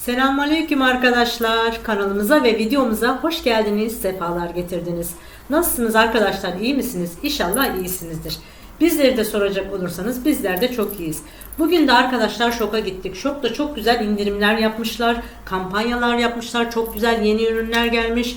Selamünaleyküm arkadaşlar. Kanalımıza ve videomuza hoş geldiniz, sefalar getirdiniz. Nasılsınız arkadaşlar? İyi misiniz? İnşallah iyisinizdir. Bizleri de soracak olursanız bizler de çok iyiyiz. Bugün de arkadaşlar şoka gittik. Şokta çok güzel indirimler yapmışlar, kampanyalar yapmışlar, çok güzel yeni ürünler gelmiş.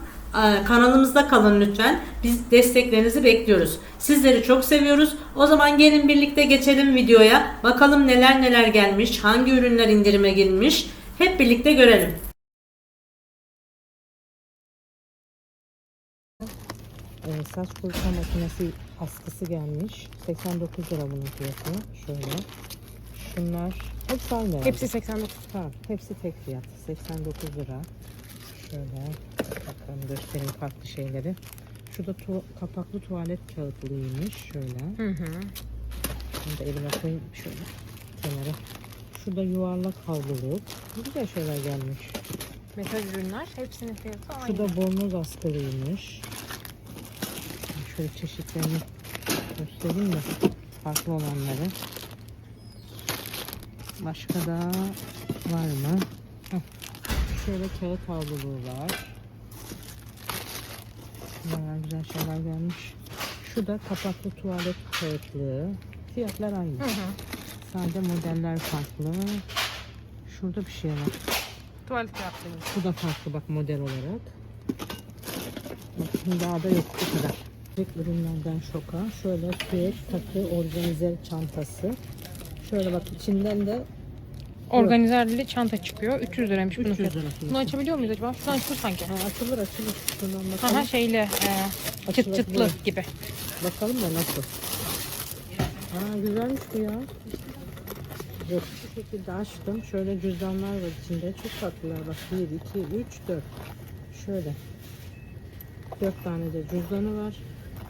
kanalımızda kalın lütfen. Biz desteklerinizi bekliyoruz. Sizleri çok seviyoruz. O zaman gelin birlikte geçelim videoya. Bakalım neler neler gelmiş, hangi ürünler indirime girmiş. Hep birlikte görelim. Ee, saç kurutma makinesi askısı gelmiş. 89 lira bunun fiyatı. Şöyle. Şunlar hepsi aynı herhalde. Hepsi 89. Ha, hepsi tek fiyat. 89 lira. Şöyle bakalım göstereyim farklı şeyleri. Şurada tu- kapaklı tuvalet kağıtlıymış. Şöyle. Hı hı. Bunu da elime koyayım şöyle kenara. Şurada yuvarlak havluluk. Güzel şeyler gelmiş. Mesaj ürünler. Hepsinin fiyatı aynı. Şurada bornoz askılıymış. Şöyle çeşitlerini göstereyim de farklı olanları. Başka da var mı? Heh. Şöyle kağıt havluluğu var. Bayağı güzel şeyler gelmiş. Şu da kapaklı tuvalet kağıtlığı. Fiyatlar aynı. Hı hı. Sadece modeller farklı. Şurada bir şey var. Tuvalet kağıtlarıymış. Bu da farklı bak model olarak. Bakın daha da yok bu kadar. Tek ürünlerden şoka. Şöyle süet takı organize çantası. Şöyle bak içinden de Organizerli çanta çıkıyor. 300 liraymış bunun 300 fiyatı. lira Bunu açabiliyor muyuz acaba? Şuradan açılır sanki. Ha, açılır açılır. Şuradan bakalım. Aha şeyle e, çıt çıtlı gibi. Bakalım da nasıl. Aa güzelmiş bu ya. Dur. Bu şekilde açtım. Şöyle cüzdanlar var içinde. Çok tatlılar. Bak 1, 2, 3, 4. Şöyle. 4 tane de cüzdanı var.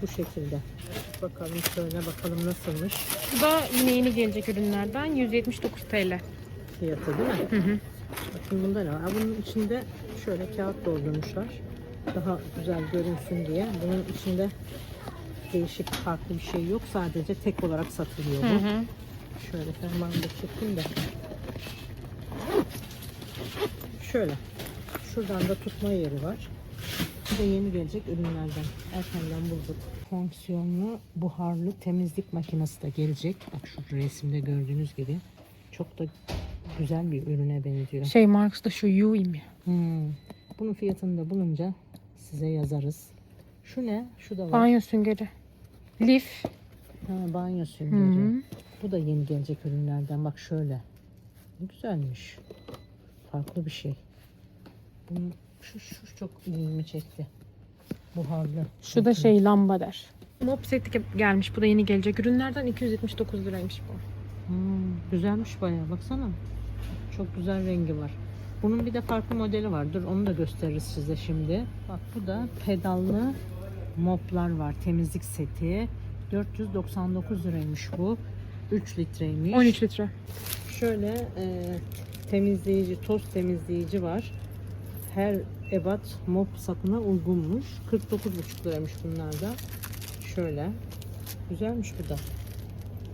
Bu şekilde. Bakalım şöyle bakalım nasılmış Bu da yine yeni gelecek ürünlerden 179 TL. Fiyatı değil mi? Hı hı. Bakın bunda ne var? Bunun içinde şöyle kağıt doldurmuşlar. Daha güzel görünsün diye. Bunun içinde değişik farklı bir şey yok. Sadece tek olarak satılıyor Hı bu. hı. Şöyle fermuarını da çekeyim de. Şöyle. Şuradan da tutma yeri var. Bu da yeni gelecek ürünlerden. Erkenden bulduk. Fonksiyonlu buharlı temizlik makinesi de gelecek. Bak şu resimde gördüğünüz gibi. Çok da güzel bir ürüne benziyor. Şey markası da şu Yui mi? Hmm. Bunun fiyatını da bulunca size yazarız. Şu ne? Şu da var. Banyo süngeri. Lif. Ha, banyo Hı süngeri. hı. Bu da yeni gelecek ürünlerden. Bak şöyle. Ne güzelmiş. Farklı bir şey. Bunun, şu, şu çok ilgimi çekti. Buharlı. Şu da şey lambader. Mop seti gelmiş. Bu da yeni gelecek ürünlerden 279 liraymış bu. Hmm, güzelmiş bayağı. Baksana. Çok güzel rengi var. Bunun bir de farklı modeli var. Dur onu da gösteririz size şimdi. Bak bu da pedallı moplar var. Temizlik seti. 499 liraymış bu. 3 litreymiş. 13 litre. Şöyle e, temizleyici, toz temizleyici var. Her ebat mop sapına uygunmuş. 49,5 liraymış bunlar da. Şöyle. Güzelmiş bu da.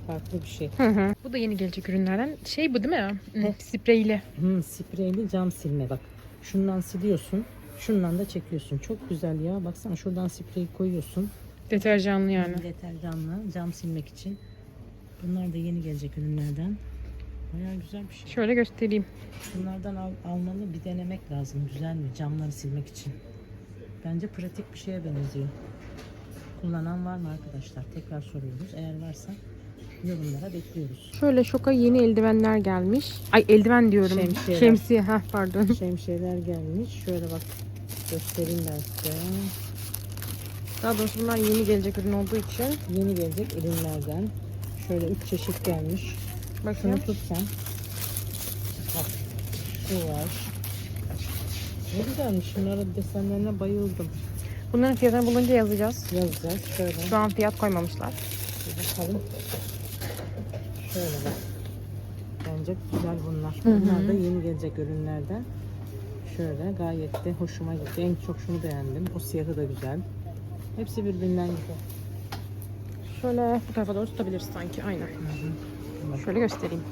Farklı bir şey. Hı hı. Bu da yeni gelecek ürünlerden. Şey bu değil mi? Hı. Spreyli. Hmm, spreyli cam silme bak. Şundan siliyorsun. Şundan da çekiyorsun. Çok güzel ya. Baksana şuradan spreyi koyuyorsun. Deterjanlı yani. Deterjanlı cam silmek için. Bunlar da yeni gelecek ürünlerden. Bayağı güzel bir şey. Şöyle göstereyim. Bunlardan al, almalı bir denemek lazım. Güzel mi? Camları silmek için. Bence pratik bir şeye benziyor. Kullanan var mı arkadaşlar? Tekrar soruyoruz. Eğer varsa yorumlara bekliyoruz. Şöyle şoka yeni eldivenler gelmiş. Ay eldiven diyorum. Şemsiyeler. Şemsiye. Heh, pardon. Şemsiyeler gelmiş. Şöyle bak göstereyim ben size. Daha doğrusu bunlar yeni gelecek ürün olduğu için. Yeni gelecek ürünlerden. Şöyle üç çeşit gelmiş. Bakın. Şunu tut sen. Bak şu var. Ne güzelmiş. Şunların desenlerine bayıldım. Bunların fiyatını bulunca yazacağız. Yazacağız. Şöyle Şu an fiyat koymamışlar. bakalım. Şöyle bak. Bence güzel bunlar. Bunlar da yeni gelecek ürünlerden. Şöyle gayet de hoşuma gitti. En çok şunu beğendim. O siyahı da güzel. Hepsi birbirinden güzel. Şöyle bu tarafa doğru tutabiliriz sanki. Aynen. Bak, Şöyle göstereyim.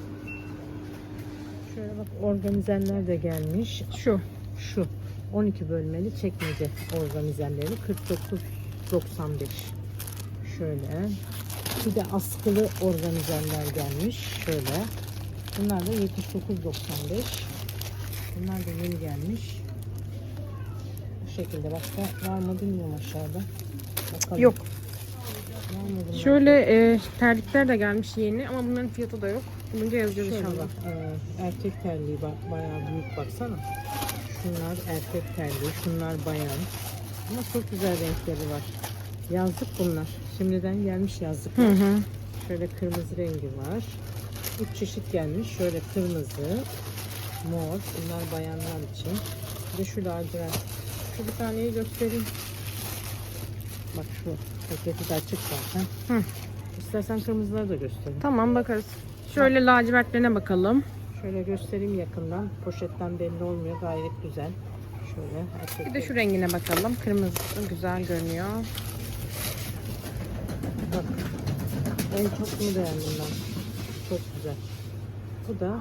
şöyle bak organizenler de gelmiş. Şu. Şu 12 bölmeli çekmece organizerleri 49.95 şöyle bir de askılı organizerler gelmiş şöyle bunlar da 79.95 bunlar da yeni gelmiş bu şekilde başka var mı bilmiyorum aşağıda Bakalım. Yok. Şöyle e, terlikler de gelmiş yeni ama bunların fiyatı da yok. Bulunca yazacağız Şöyle inşallah. bak, e, erkek terliği ba- bayağı büyük baksana. Şunlar erkek terliği, şunlar bayan. Ama çok güzel renkleri var. Yazlık bunlar. Şimdiden gelmiş yazlıklar. Hı hı. Şöyle kırmızı rengi var. Üç çeşit gelmiş. Şöyle kırmızı, mor. Bunlar bayanlar için. Bir de şu lacivert. Şu bir taneyi göstereyim. Bak şu paketi de açık zaten. Hı. İstersen kırmızıları da göstereyim. Tamam bakarız. Şöyle lacivertlerine bakalım. Şöyle göstereyim yakından. Poşetten belli olmuyor. Gayet güzel. Şöyle. Bir de şu rengine bakalım. Kırmızı güzel görünüyor. Bak. En çok bunu beğendim ben. Çok güzel. Bu da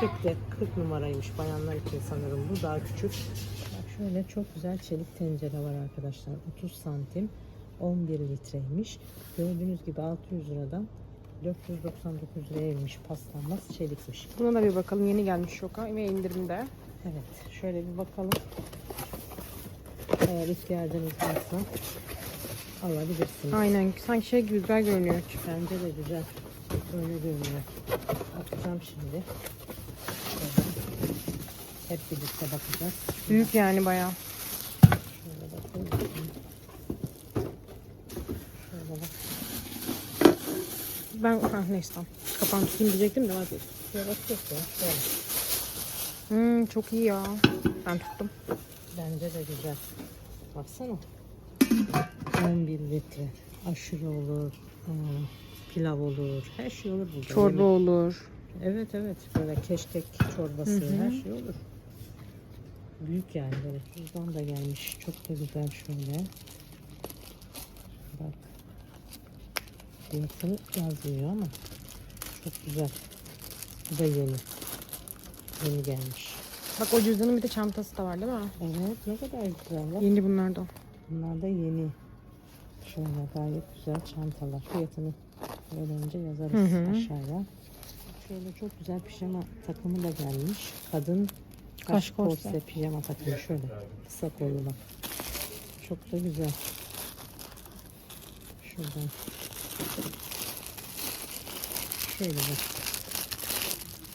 40 de 40 numaraymış bayanlar için sanırım. Bu daha küçük. Bak şöyle çok güzel çelik tencere var arkadaşlar. 30 santim. 11 litreymiş. Gördüğünüz gibi 600 liradan 499 liraya inmiş paslanmaz çelikmiş. Buna da bir bakalım. Yeni gelmiş şoka ve indirimde. Evet, şöyle bir bakalım. Eğer ihtiyacınız varsa alabilirsiniz. Aynen. Sanki şey gibi güzel görünüyor. Bence de güzel. Öyle görünüyor. Bakacağım şimdi. Şöyle. Hep birlikte bakacağız. Büyük yani bayağı. Şöyle bakayım. Şöyle bak. Ben ha, neyse tamam. Kapağını tutayım diyecektim de vazgeçtim. Şöyle ya. Şöyle. Hmm, çok iyi ya. Ben tuttum. Bence de güzel. Baksana. 11 litre. Aşırı olur. hmm, Pilav olur. Her şey olur burada. Çorba Yemek- olur. Evet evet böyle keşkek çorbası Hı hı. her şey olur. Büyük yani böyle tuzdan da gelmiş. Çok da güzel şöyle. Bak. Fiyatı yazmıyor ama çok güzel. Bu da yeni. Yeni gelmiş. Bak o cüzdanın bir de çantası da var değil mi? Evet ne kadar güzel. Bak. Yeni bunlardan. Bunlar da yeni. Şöyle gayet güzel çantalar. Fiyatını önce yazarız Hı hı. aşağıya. Şöyle çok güzel pijama takımı da gelmiş. Kadın Kaş korse. pijama takımı şöyle. Kısa kollu bak. Çok da güzel. Şuradan. Şöyle bak.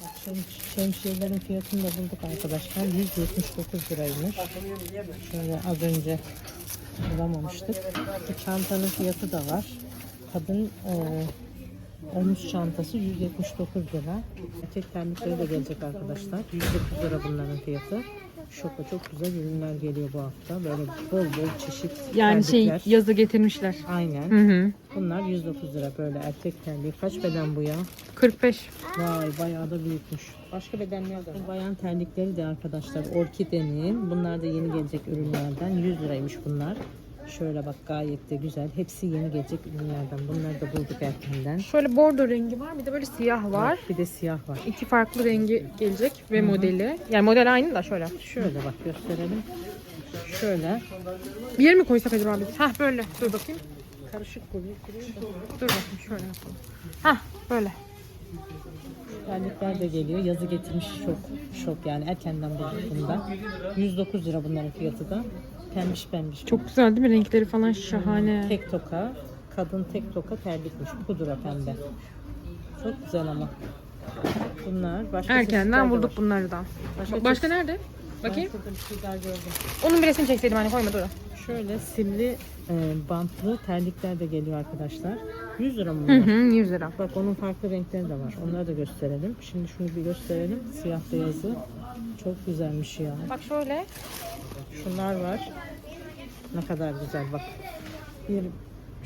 Bak şem- şemsiyelerin fiyatını da bulduk arkadaşlar. 179 liraymış. Şöyle az önce bulamamıştık. Bu çantanın fiyatı da var. Kadın e, omuz çantası 179 lira. Erkek terlikleri de gelecek arkadaşlar. 109 lira bunların fiyatı. Şoka çok güzel ürünler geliyor bu hafta. Böyle bol bol çeşit Yani şey terlikler. yazı getirmişler. Aynen. Hı hı. Bunlar 109 lira böyle erkek terliği. Kaç beden bu ya? 45. Vay bayağı da büyükmüş. Başka bedenler de var. Bayan terlikleri de arkadaşlar Orkide'nin. Bunlar da yeni gelecek ürünlerden. 100 liraymış bunlar. Şöyle bak gayet de güzel. Hepsi yeni gelecek ürünlerden. Bunları da bulduk erkenden. Şöyle bordo rengi var. Bir de böyle siyah var. Bir de siyah var. İki farklı rengi gelecek ve modeli. Yani model aynı da şöyle. Şöyle bak gösterelim. Şöyle Bir yere mi koysak acaba biz? Hah böyle. Dur bakayım. karışık da. Dur bakayım şöyle yapalım. Hah böyle. Terlikler de geliyor. Yazı getirmiş çok şok yani erkenden bulduk bunda. 109 lira bunların fiyatı da. Pembiş pembiş. Çok güzel değil mi? Renkleri falan şahane. Tek toka, kadın tek toka terlikmiş. Pudra pembe. Çok güzel ama. Bunlar başka çeşitler Erkenden de bulduk var. bunları da. Başka, başka nerede? Bakayım. Bir gördüm. Onun bir resmini çekseydim hani koyma dur. Şöyle simli e, bantlı terlikler de geliyor arkadaşlar. 100 lira mı Hı bunlar? hı 100 lira. Bak onun farklı renkleri de var. Onları da gösterelim. Şimdi şunu bir gösterelim. Siyah beyazı. Çok güzelmiş ya. Bak şöyle. Şunlar var. Ne kadar güzel bak. Bir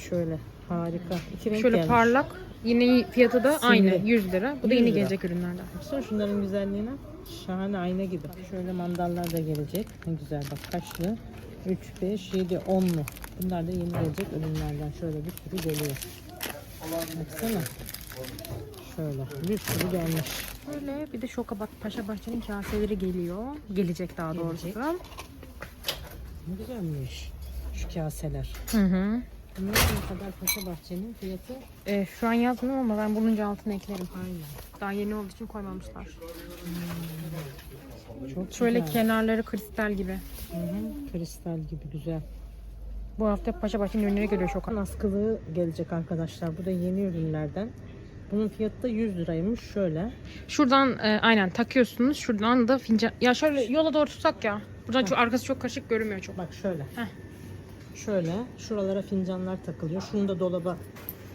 şöyle harika. İki renk Şöyle gelmiş. parlak. Yine fiyatı da Simli. aynı 100 lira. Bu da 100 yeni lira. gelecek ürünlerden. Baksana şunların güzelliğine. Şahane ayna gibi. Şöyle mandallar da gelecek. Ne güzel bak kaçlı? 3, 5, 7, 10'lu. Bunlar da yeni gelecek ürünlerden. Şöyle bir sürü geliyor. Baksana. Şöyle bir sürü gelmiş. Böyle bir de Şokabat Paşa Bahçe'nin kaseleri geliyor. Gelecek daha doğrusu. Gelecek. Ne güzelmiş şu kaseler. Hı hı. Bunlar ne kadar Paşa Bahçe'nin fiyatı? Ee, şu an yazmıyor ama ben bulunca altına eklerim. Aynen. Daha yeni olduğu için koymamışlar. Çok Şöyle güzel. kenarları kristal gibi. Hı hı, kristal gibi güzel. Bu hafta Paşa Bahçe'nin ürünleri geliyor Şoka. Askılığı gelecek arkadaşlar. Bu da yeni ürünlerden. Bunun fiyatı da 100 liraymış. Şöyle. Şuradan e, aynen takıyorsunuz. Şuradan da fincan. Ya şöyle yola doğru tutsak ya. Buradan çok arkası çok karışık görünmüyor çok. Bak şöyle. Heh. Şöyle. Şuralara fincanlar takılıyor. Şunu da dolaba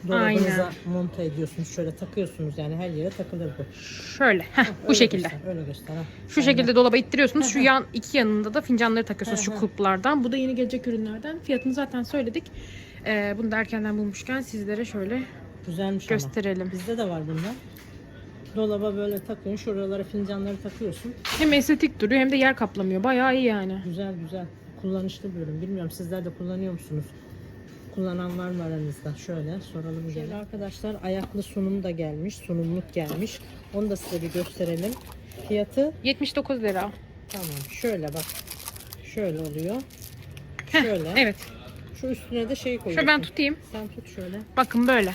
dolabınıza Aynen. monte ediyorsunuz. Şöyle takıyorsunuz yani her yere takılır bu. Şöyle. Heh, bu Öyle şekilde. Göster, öyle göster. ha. Şu Aynen. şekilde dolaba ittiriyorsunuz. Şu yan iki yanında da fincanları takıyorsunuz Hı şu hı. kulplardan. Bu da yeni gelecek ürünlerden. Fiyatını zaten söyledik. Ee, bunu da erkenden bulmuşken sizlere şöyle Güzelmiş ama. gösterelim. Bizde de var bunlar. Dolaba böyle takıyorsun. Şuralara fincanları takıyorsun. Hem estetik duruyor hem de yer kaplamıyor. Bayağı iyi yani. Güzel güzel. Kullanışlı bir ürün. Bilmiyorum sizler de kullanıyor musunuz? Kullanan var mı aranızda? Şöyle soralım Şöyle arkadaşlar ayaklı sunum da gelmiş. Sunumluk gelmiş. Onu da size bir gösterelim. Fiyatı 79 lira. tamam. Şöyle bak. Şöyle oluyor. Heh, Şöyle. Evet. Şu üstüne de şey koyuyorsun. Şöyle ben tutayım. Sen tut şöyle. Bakın böyle. Hı,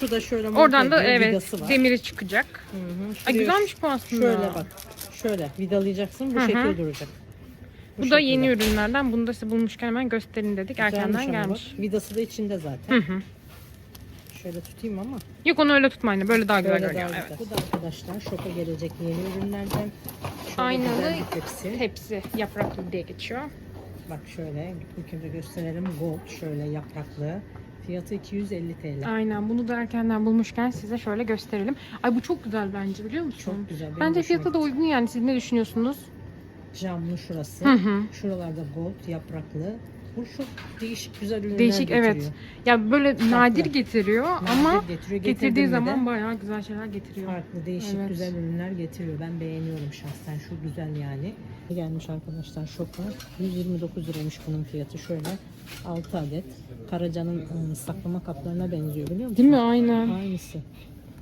Şu da şöyle Oradan da evet demiri çıkacak. Hı hı. Ay Şuraya güzelmiş bu aslında. Şöyle bak. Şöyle vidalayacaksın. Bu Hı hı. şekil duracak. Bu, da yeni ürünlerden. Bunu da size bulmuşken hemen gösterin dedik. Güzelmiş Erkenden gelmiş. Bak. Vidası da içinde zaten. Hı hı. Şöyle tutayım ama. Yok onu öyle tutmayın. Böyle daha güzel görünüyor. Evet. Bu da arkadaşlar şoka gelecek yeni ürünlerden. Şöyle Aynalı tepsi. Hepsi yapraklı diye geçiyor. Bak şöyle önce gösterelim. Gold şöyle yapraklı. Fiyatı 250 TL. Aynen bunu da erkenden bulmuşken size şöyle gösterelim. Ay bu çok güzel bence biliyor musun? Çok güzel. Benim Bence fiyatı da uygun yani. Siz ne düşünüyorsunuz? Camlı şurası. Hı hı. Şuralarda gold yapraklı. Bu çok değişik güzel ürünler Değişik getiriyor. evet. Ya böyle nadir getiriyor ama Nadir getiriyor. getirdiği zaman de bayağı güzel şeyler getiriyor. farklı değişik Evet. güzel ürünler getiriyor. Ben beğeniyorum şahsen. Şu güzel yani. Gelmiş arkadaşlar şoka. 129 liraymış bunun fiyatı. Şöyle 6 adet. Karaca'nın ıı, saklama kaplarına benziyor biliyor musun? Değil mi? Aynen. Aynısı.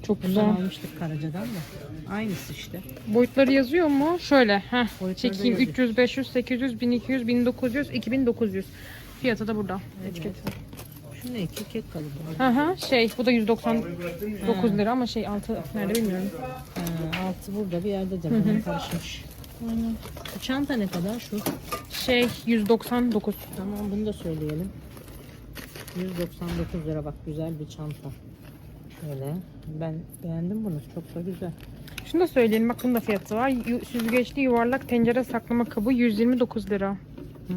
Çok Bundan güzel. almıştık Karaca'dan da. Aynısı işte. Boyutları yazıyor mu? Şöyle. Heh. Boyutları da Çekeyim yazıyor. 300, 500, 800, 1200, 1900, 2900. Fiyatı da burada. Etiketi. Şu ne? Kek kalıbı. Hı hı. Şey bu da 199 lira ama şey altı nerede bilmiyorum. Altı burada bir yerde de bana karışmış. Bu çanta ne kadar şu? Şey 199. Tamam bunu da söyleyelim. 199 lira bak güzel bir çanta. Şöyle. Ben beğendim bunu. Çok da güzel. Şunu da söyleyelim bak bunun da fiyatı var. Yu- Süzgeçli yuvarlak tencere saklama kabı 129 lira. Hmm,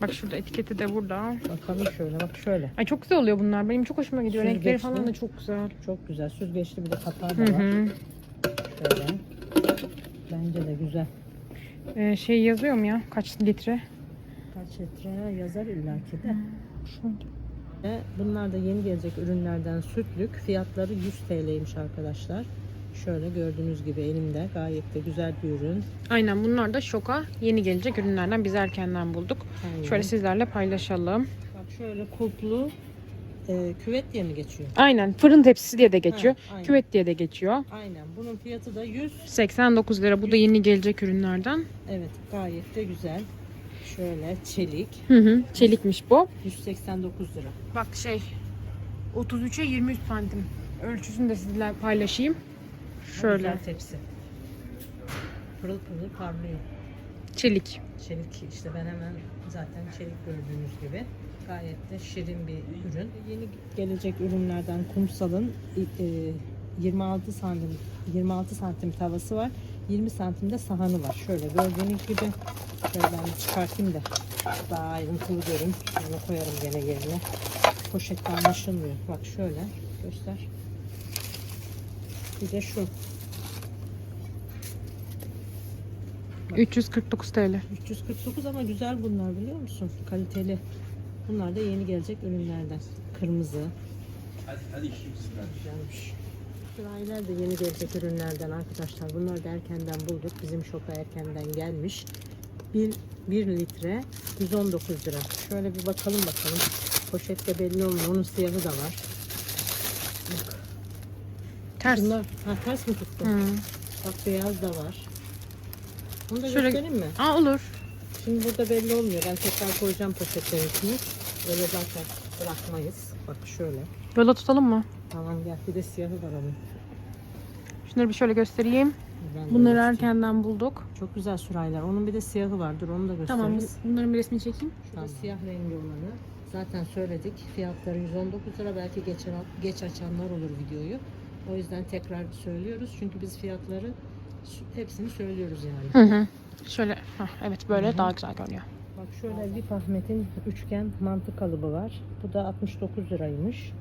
Bak şurada etiketi de burada. bakalım şöyle bak şöyle. Ay çok güzel oluyor bunlar. Benim çok hoşuma gidiyor. Renkleri Süzgeçli. falan da çok güzel. Çok güzel. Süzgeçli bir de kapağı Hı da var. hı. Şöyle. Bence de güzel. Ee, şey yazıyor mu ya? Kaç litre? Kaç litre yazar illaki de. Şurada. Bunlar da yeni gelecek ürünlerden sütlük. Fiyatları 100 TL'ymiş arkadaşlar. Şöyle gördüğünüz gibi elimde gayet de güzel bir ürün. Aynen bunlar da şoka yeni gelecek ürünlerden biz erkenden bulduk. Aynen. Şöyle sizlerle paylaşalım. Bak şöyle kulplu e, küvet diye mi geçiyor? Aynen fırın tepsisi diye de geçiyor. Ha, aynen. Küvet diye de geçiyor. Aynen. Bunun fiyatı da 100. 89 lira. Bu da yeni gelecek ürünlerden. Evet gayet de güzel. Şöyle çelik. Hı hı. Çelikmiş bu. 189 lira. Bak şey 33'e 23 santim. Ölçüsünü de sizlerle paylaşayım. Şöyle Güzel tepsi. Pırıl pırıl parlıyor. çelik. Çelik işte ben hemen zaten çelik gördüğünüz gibi. Gayet de şirin bir ürün. Yeni gelecek ürünlerden kumsalın e, 26 santim 26 santim tavası var. 20 santimde sahanı var. Şöyle gördüğünüz gibi şöyle ben çıkartayım da daha ayrıntılı görün. Onu koyarım gene yerine. Poşette anlaşılmıyor. Bak şöyle göster. Bir de şu 349 TL. 349 ama güzel bunlar biliyor musun? Kaliteli. Bunlar da yeni gelecek ürünlerden. Kırmızı. Güzelmiş. Sürahiler de yeni gelecek ürünlerden arkadaşlar. Bunları da erkenden bulduk. Bizim şoka erkenden gelmiş. 1, 1 litre 119 lira. Şöyle bir bakalım bakalım. Poşette belli olmuyor. Onun siyahı da var. Ters. Bunlar ha, ters mi tuttu? Hı. Bak beyaz da var. Bunu da Şöyle- göstereyim mi? Aa olur. Şimdi burada belli olmuyor. Ben tekrar koyacağım poşetlerin içine. Öyle zaten bırakmayız. Bak şöyle. Yola tutalım mı? Tamam gel. Bir de siyahı var onun. Şunları bir şöyle göstereyim. Ben de Bunları göstereyim. erkenden bulduk. Çok güzel sürahiler. Onun bir de siyahı var. Dur onu da gösteririz. Tamam. Bunların bir resmini çekeyim. Şurada siyah rengi olanı. Zaten söyledik. Fiyatları 119 lira. Belki geç, geç açanlar olur videoyu. O yüzden tekrar söylüyoruz. Çünkü biz fiyatları hepsini söylüyoruz yani. Hı hı. Şöyle. hah, evet böyle Hı hı. daha güzel görünüyor. Bak şöyle Lip Ahmet'in üçgen mantı kalıbı var. Bu da 69 liraymış.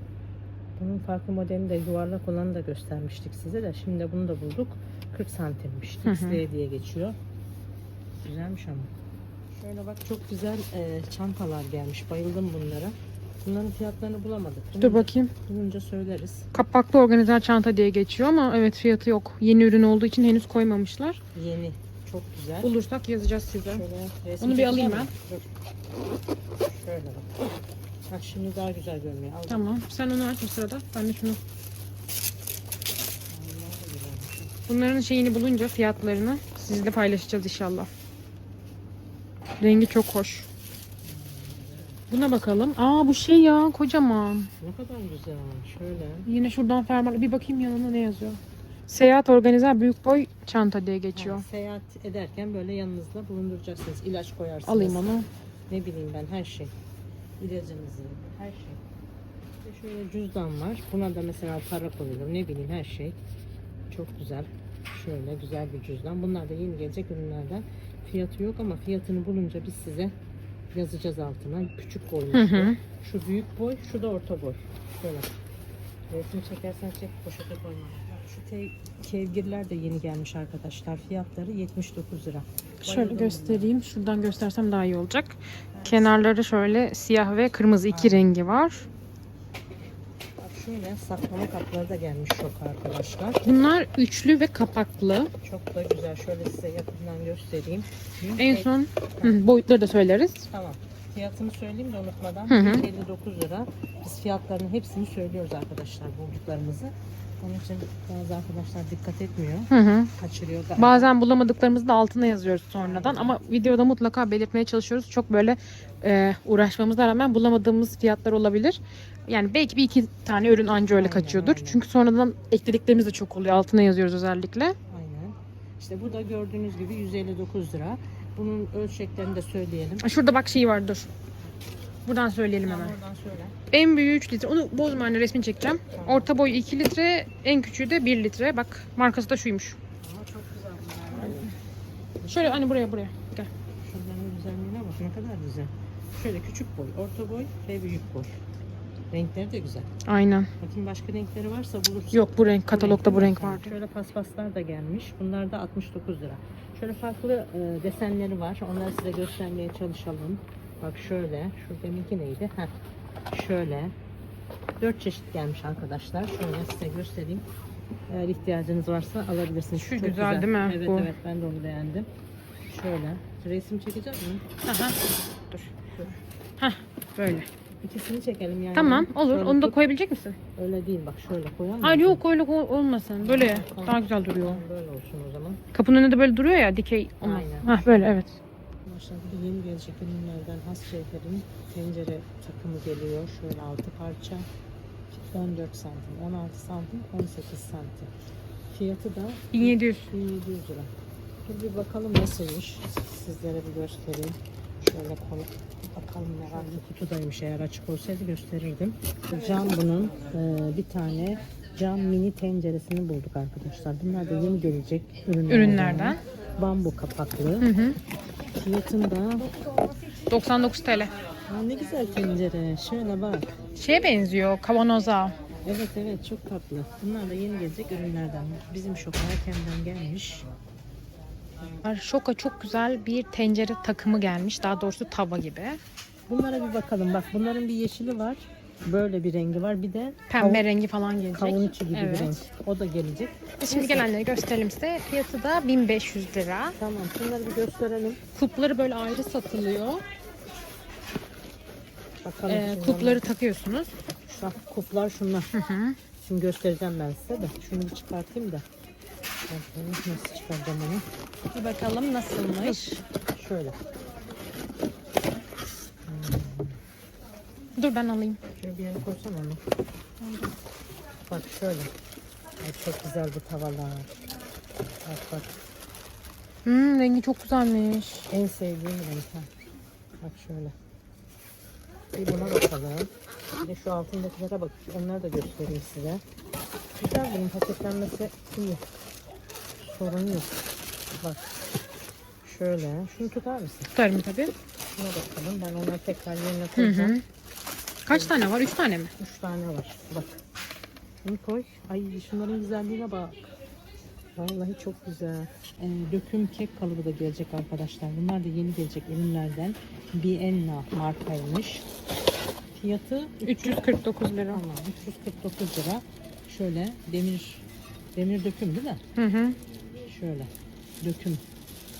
Bunun farklı modelini de yuvarlak olanı da göstermiştik size de. Şimdi de bunu da bulduk. 40 santimmiş. XD diye geçiyor. Güzelmiş ama. Şöyle bak çok güzel e, çantalar gelmiş. Bayıldım bunlara. Bunların fiyatlarını bulamadık. Dur Bulunca- bakayım. Bulunca söyleriz. Kapaklı organizer çanta diye geçiyor ama evet fiyatı yok. Yeni ürün olduğu için henüz koymamışlar. Yeni. Çok güzel. Bulursak yazacağız size. Şöyle Onu bir alayım? Dur. Şöyle bak. Bak şimdi daha güzel görünüyor. Al. Tamam. Sen onu aç o sırada. Ben de şunu. Bunların şeyini bulunca fiyatlarını sizle paylaşacağız inşallah. Rengi çok hoş. Buna bakalım. Aa bu şey ya kocaman. Ne kadar güzel. Şöyle. Yine şuradan fermuarlı bir bakayım yanına ne yazıyor. Seyahat organizer büyük boy çanta diye geçiyor. Yani seyahat ederken böyle yanınızda bulunduracaksınız. İlaç koyarsınız. Alayım onu. Ne bileyim ben her şey. İlacınızı, her şey. De şöyle cüzdan var. Buna da mesela para koyulur. Ne bileyim her şey. Çok güzel. Şöyle güzel bir cüzdan. Bunlar da yeni gelecek ürünlerden. Fiyatı yok ama fiyatını bulunca biz size yazacağız altına. Küçük hı. Şu büyük boy, şu da orta boy. Şöyle. Resim çekersen çek, poşete koyma. Şu te- kevgirler de yeni gelmiş arkadaşlar. Fiyatları 79 lira. Şöyle Bayıldım göstereyim. Şuradan göstersem daha iyi olacak. Kenarları şöyle siyah ve kırmızı iki rengi var. Şöyle saklama kapları da gelmiş çok arkadaşlar. Bunlar üçlü ve kapaklı. Çok da güzel. Şöyle size yakından göstereyim. En son hı, boyutları da söyleriz. Tamam. Fiyatını söyleyeyim de unutmadan. Hı hı. 159 lira. Biz fiyatlarının hepsini söylüyoruz arkadaşlar bulduklarımızı. Onun için bazı arkadaşlar dikkat etmiyor. Hı hı. Kaçırıyor. Bazen bulamadıklarımızı da altına yazıyoruz sonradan ama videoda mutlaka belirtmeye çalışıyoruz. Çok böyle e, uğraşmamıza rağmen bulamadığımız fiyatlar olabilir. Yani belki bir iki tane ürün anca öyle Aynen, kaçıyordur. aynen. Çünkü sonradan eklediklerimiz de çok oluyor. Altına yazıyoruz özellikle. Aynen. İşte bu da gördüğünüz gibi 159 lira. Bunun ölçeklerini de söyleyelim. Şurada bak şey var dur. Buradan söyleyelim hemen. Oradan söyle. En büyüğü 3 litre. Onu bozma anne resmini çekeceğim. Orta boy 2 litre. En küçüğü de 1 litre. Bak markası da şuymuş. Aa, çok güzel bunlar. Şöyle hani buraya buraya. Gel. Şunların güzelliğine bak ne kadar güzel. Şöyle küçük boy, orta boy ve büyük boy. Renkleri de güzel. Aynen. Bakın başka renkleri varsa bulursak. Yok bu renk. Katalogda bu renk var. Şöyle paspaslar da gelmiş. Bunlar da 69 lira. Şöyle farklı e, desenleri var. Onları size göstermeye çalışalım. Bak şöyle. Şu deminki neydi? Heh. Şöyle. Dört çeşit gelmiş arkadaşlar. Şöyle size göstereyim. Eğer ihtiyacınız varsa alabilirsiniz. Şu güzel değil mi? Evet Bu. evet ben de onu beğendim. Şöyle. Resim çekeceğim mi? Aha. Dur. Hah böyle. İkisini çekelim yani. Tamam olur. Şöyle Onu da tut. koyabilecek misin? Öyle değil bak şöyle koyalım. Hayır yok öyle olmasın. Böyle Tamam. daha güzel duruyor. Tamam, böyle olsun o zaman. Kapının önünde böyle duruyor ya dikey olmaz. Aynen. Hah böyle evet. Arkadaşlar bu da yeni gelecek ürünlerden has şeylerin tencere takımı geliyor. Şöyle altı parça. 14 santim, 16 santim, 18 santim. Fiyatı da 1700. 1700 lira. Dur bir bakalım nasılmış. Sizlere bir göstereyim. Şöyle konu bakalım ne. Bu kutudaymış eğer açık olsaydı gösterirdim. Cam bunun e, bir tane cam mini tenceresini bulduk arkadaşlar. Bunlar da yeni gelecek ürünlerden. Ürünlerden. Bambu kapaklı. Hı hı. Fiyatında 99 TL. Aa, ne güzel tencere. Şöyle bak. Şeye benziyor kavanoza. Evet evet çok tatlı. Bunlar da yeni gelecek ürünlerden. Bizim şoka erkenden gelmiş. Şoka çok güzel bir tencere takımı gelmiş. Daha doğrusu tava gibi. Bunlara bir bakalım. Bak bunların bir yeşili var. Böyle bir rengi var. Bir de Pembe kavun- rengi falan gelecek. kavun içi gibi Evet. bir renk. O da gelecek. Şimdi gelenleri gösterelim size. Fiyatı da 1500 lira. Tamam şunları bir gösterelim. Kupları böyle ayrı satılıyor. Bakalım. Ee, kupları takıyorsunuz. Şu kuplar şunlar. Hı hı. Şimdi göstereceğim ben size de. Şunu bir çıkartayım da. Bakayım Nasıl çıkaracağım onu? Bir bakalım nasılmış. Şöyle. Dur ben alayım. Şöyle bir yere koysana onu. Bak şöyle. Ay çok güzel bu tavalar. Bak bak. Hmm, rengi çok güzelmiş. En sevdiğim renk. ha. Bak şöyle. Bir buna bakalım. Bir de şu altındakilere bak. Onları da göstereyim size. Güzel bunun paketlenmesi iyi. Sorun yok. Bak. Şöyle. Şunu tutar mısın? Tutarım tabii. Şuna bakalım. Ben onları tekrar yerine Hı koyacağım. hı. Kaç tane var? 3 tane mi? Üç tane var. Bak. Bunu koy. Ay şunların güzelliğine bak. Vallahi çok güzel. Ee, döküm kek kalıbı da gelecek arkadaşlar. Bunlar da yeni gelecek ürünlerden. Bienna markaymış. Fiyatı 349 lira. tamam 349 lira. Şöyle demir demir döküm değil mi? Hı hı. Şöyle döküm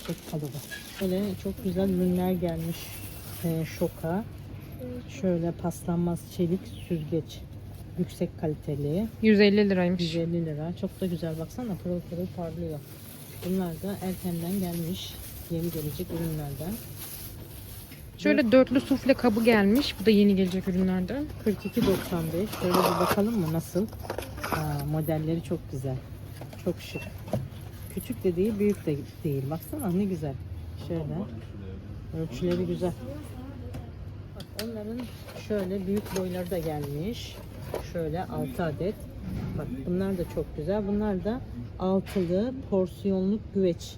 kek kalıbı. Şöyle çok güzel ürünler gelmiş. Ee, şoka. Şöyle paslanmaz çelik süzgeç. Yüksek kaliteli. 150 liraymış. 150 lira. Çok da güzel baksana pırıl pırıl parlıyor. Bunlar da erkenden gelmiş. Yeni gelecek ürünlerden. Şöyle dörtlü sufle kabı gelmiş. Bu da yeni gelecek ürünlerden. 42.95. Şöyle bir bakalım mı nasıl? Aa, modelleri çok güzel. Çok şık. Küçük de değil, büyük de değil. Baksana ne güzel. Şöyle. Ölçüleri güzel. Onların şöyle büyük boyları da gelmiş. Şöyle 6 adet. Bak bunlar da çok güzel. Bunlar da altılı porsiyonluk güveç.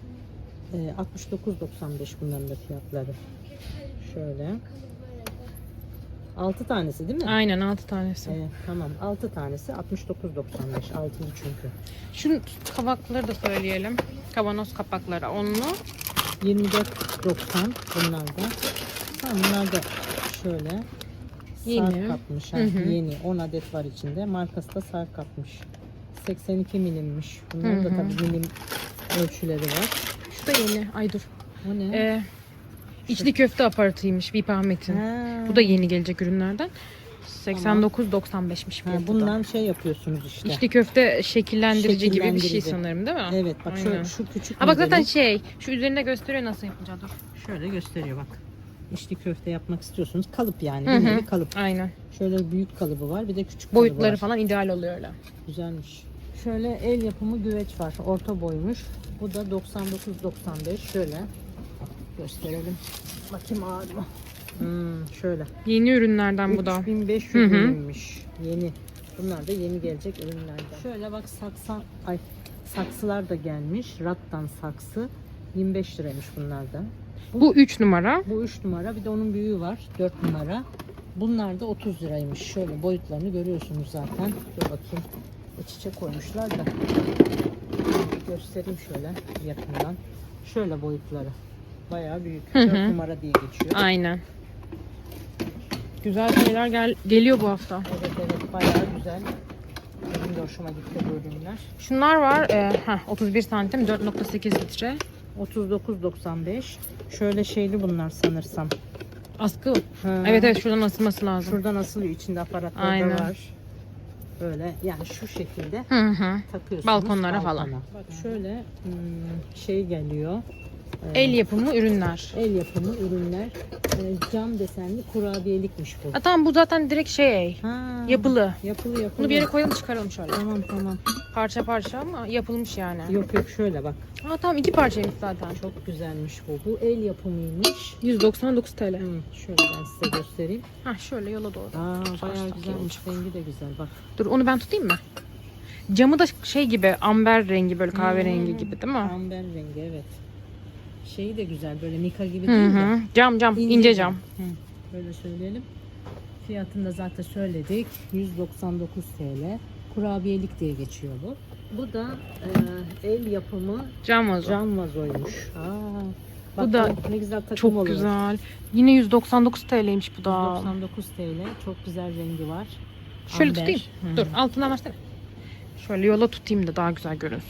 Ee, 69.95 bunların da fiyatları. Şöyle. 6 tanesi değil mi? Aynen 6 tanesi. Ee, tamam 6 tanesi 69.95 altılı çünkü. Şu kavakları da söyleyelim. Kavanoz kapakları onlu. 24.90 bunlar da. Ha, bunlar da şöyle Yeni. sarp kapmış. Ha, Hı hı. Yeni 10 adet var içinde. Markası da sarp kapmış. 82 milimmiş. Bunların da Hı hı. tabii milim ölçüleri var. Şu da yeni. Ay dur. O ne? Ee, içli köfte aparatıymış Vip Ahmet'in. Bu da yeni gelecek ürünlerden. 89.95'miş Ha, fiyatı da. bundan şey yapıyorsunuz işte. İçli köfte şekillendirici, gibi bir şey Şekillendirici. sanırım değil mi? Evet bak Aynen. şu, şu küçük Ha bak zaten modeli şey, şu üzerinde gösteriyor nasıl yapılacağı dur. şöyle gösteriyor bak. İçli köfte yapmak istiyorsunuz. Kalıp yani. Hı Bir hı. nevi kalıp. Aynen. Şöyle büyük kalıbı var. Bir de küçük Boyutları kalıbı var. falan ideal oluyor öyle. Güzelmiş. Şöyle el yapımı güveç var. Orta boymuş. Bu da 99.95. Şöyle gösterelim. Bakayım ağır mı? Hmm, şöyle. Yeni ürünlerden bu da. 3500 Hı hı. milimmiş. Yeni. Bunlar da yeni gelecek ürünlerden. Şöyle bak saksa, ay saksılar da gelmiş. Rattan saksı. 25 liraymış bunlar da. Bu 3 numara. Bu 3 numara. Bir de onun büyüğü var. 4 numara. Bunlar da 30 liraymış. Şöyle boyutlarını görüyorsunuz zaten. Dur bakayım. İç içe koymuşlar da. Göstereyim şöyle yakından. Şöyle boyutları. Bayağı büyük. Hı hı. 4 numara diye geçiyor. Aynen. Güzel şeyler gel geliyor bu hafta. Evet evet bayağı güzel. Benim de hoşuma gitti bu ürünler. Şunlar var. E, heh, 31 santim 4.8 litre. 39.95. Şöyle şeyli bunlar sanırsam. Askı. Ha. Evet evet şuradan asılması lazım. Şuradan asılıyor. içinde aparatları da var. Böyle yani şu şekilde Hı hı. takıyorsunuz. Balkonlara falan. Bak şöyle hmm, şey geliyor. El yapımı ürünler. el yapımı ürünler. Ee, cam desenli kurabiyelikmiş bu. Ha, tamam bu zaten direkt şey Ha, yapılı. Yapılı yapılı. Bunu bir yere koyalım çıkaralım şöyle. Tamam tamam. Parça parça ama yapılmış yani. Yok yok şöyle bak. Ha tamam iki parçaymış zaten. Çok güzelmiş bu. Bu el yapımıymış. 199 TL. Hmm, şöyle ben size göstereyim. Ha şöyle yola doğru. Aa bayağı takıyor güzelmiş. Rengi de güzel bak. Dur onu ben tutayım mı? Camı da şey gibi amber rengi böyle kahverengi Hmm, gibi değil mi? Amber rengi evet. Şeyi de güzel böyle Mika gibi Hı değil de. hı. Cam cam ince, cam. Hı, böyle söyleyelim. Fiyatını da zaten söyledik. 199 TL. Kurabiyelik diye geçiyor bu. Bu da e, el yapımı Cam vazo. cam vazoymuş. Aa, Bak, Bu da ne güzel takım Çok oluyor. güzel. Yine 199 TL'ymiş bu da. 99 TL. Çok güzel rengi var. Şöyle Amber. tutayım. Hı. Dur altından başla. Şöyle yola tutayım da daha güzel görünsün.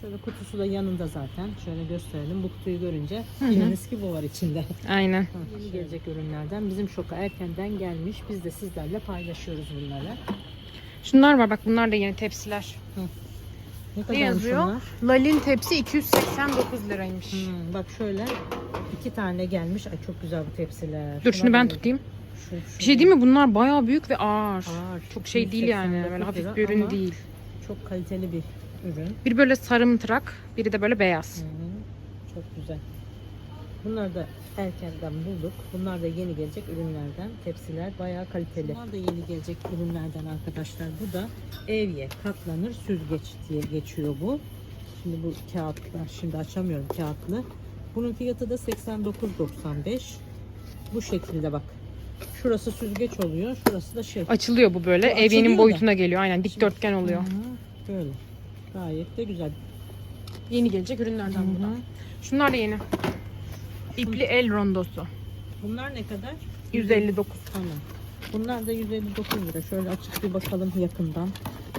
Şöyle kutusu da yanında zaten. Şöyle gösterelim. Bu kutuyu görünce biliniz ki bu var içinde. Aynen. Yeni gelecek ürünlerden bizim şoka erkenden gelmiş. Biz de sizlerle paylaşıyoruz bunları. Şunlar var bak bunlar da yeni tepsiler. Ne kadarmış yazıyor? bunlar? Lalin tepsi 289 liraymış. Hmm, bak şöyle iki tane gelmiş. Ay çok güzel bu tepsiler. Dur Şuna şunu ben bakın. tutayım. Şu- Bir şey değil mi? Bunlar bayağı büyük ve ağır. Ağır. Çok şey değil yani. 289 Böyle hafif lira bir ürün ama değil. Çok kaliteli bir ürün. Bir böyle sarımtırak, biri de böyle beyaz. Hı hı, Çok güzel. Bunlar da erkenden bulduk. Bunlar da yeni gelecek ürünlerden. Tepsiler bayağı kaliteli. Bunlar da yeni gelecek ürünlerden arkadaşlar. Bu da evye katlanır süzgeç diye geçiyor bu. Şimdi bu kağıtlar şimdi açamıyorum kağıtlı. Bunun fiyatı da 89.95. Bu şekilde bak. Şurası süzgeç oluyor. Şurası da şey. Açılıyor bu böyle. Bu Evyenin da. boyutuna geliyor. Aynen dikdörtgen oluyor. Hı hı, Böyle. Gayet de güzel. Yeni gelecek ürünlerden bu da. Hı hı. Şunlar da yeni. İpli el rondosu. Bunlar ne kadar? 159. Tamam. Bunlar da 159 lira. Şöyle açıp bir bakalım yakından.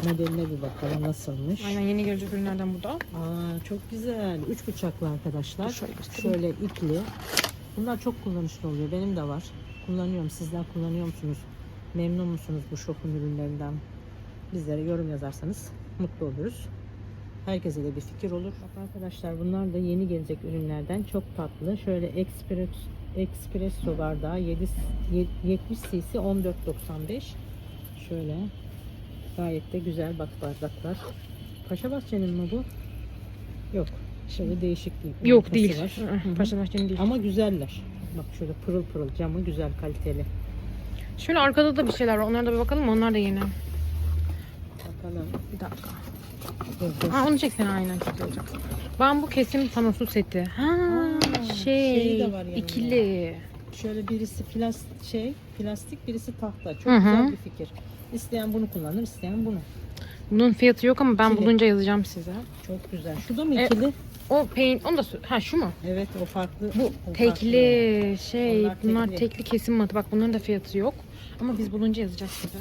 Modeline bir bakalım nasılmış. Aynen yeni gelecek ürünlerden bu da. Aa, çok güzel. Üç bıçaklı arkadaşlar. Şöyle. Şöyle ipli. Bunlar çok kullanışlı oluyor. Benim de var. Kullanıyorum. Sizler kullanıyor musunuz? Memnun musunuz bu şokun ürünlerinden? Bizlere yorum yazarsanız mutlu oluruz. Herkese de bir fikir olur. Bak arkadaşlar bunlar da yeni gelecek ürünlerden çok tatlı. Şöyle espresso bardağı 7, 70 cc 14.95. Şöyle gayet de güzel bak bardaklar. Paşa Bahçe'nin mi bu? Yok. Şöyle değişik bir Yok değil. var. Hı, Hı hı. Paşa Bahçe'nin değil. Ama güzeller. Bak şöyle pırıl pırıl camı güzel kaliteli. Şöyle arkada da bir şeyler var. Onlara da bir bakalım? Onlar da yeni. Bakalım. Bir dakika. Aa, onu çeksene aynen çok olacak. Bambu kesim panosu seti. Ha, Aa, şey de var ikili. Şöyle birisi plastik şey, plastik birisi tahta. Çok Hı hı. güzel bir fikir. İsteyen bunu kullanır, isteyen bunu. Bunun fiyatı yok ama ben İkili. bulunca yazacağım size. Çok güzel. Şu da mı E, ikili? O peyn, onu da ha şu mu? Evet, o farklı. Bu o farklı. tekli şey Onlar bunlar tekli. tekli kesim matı. Bak bunların da fiyatı yok. Ama biz bulunca yazacağız size.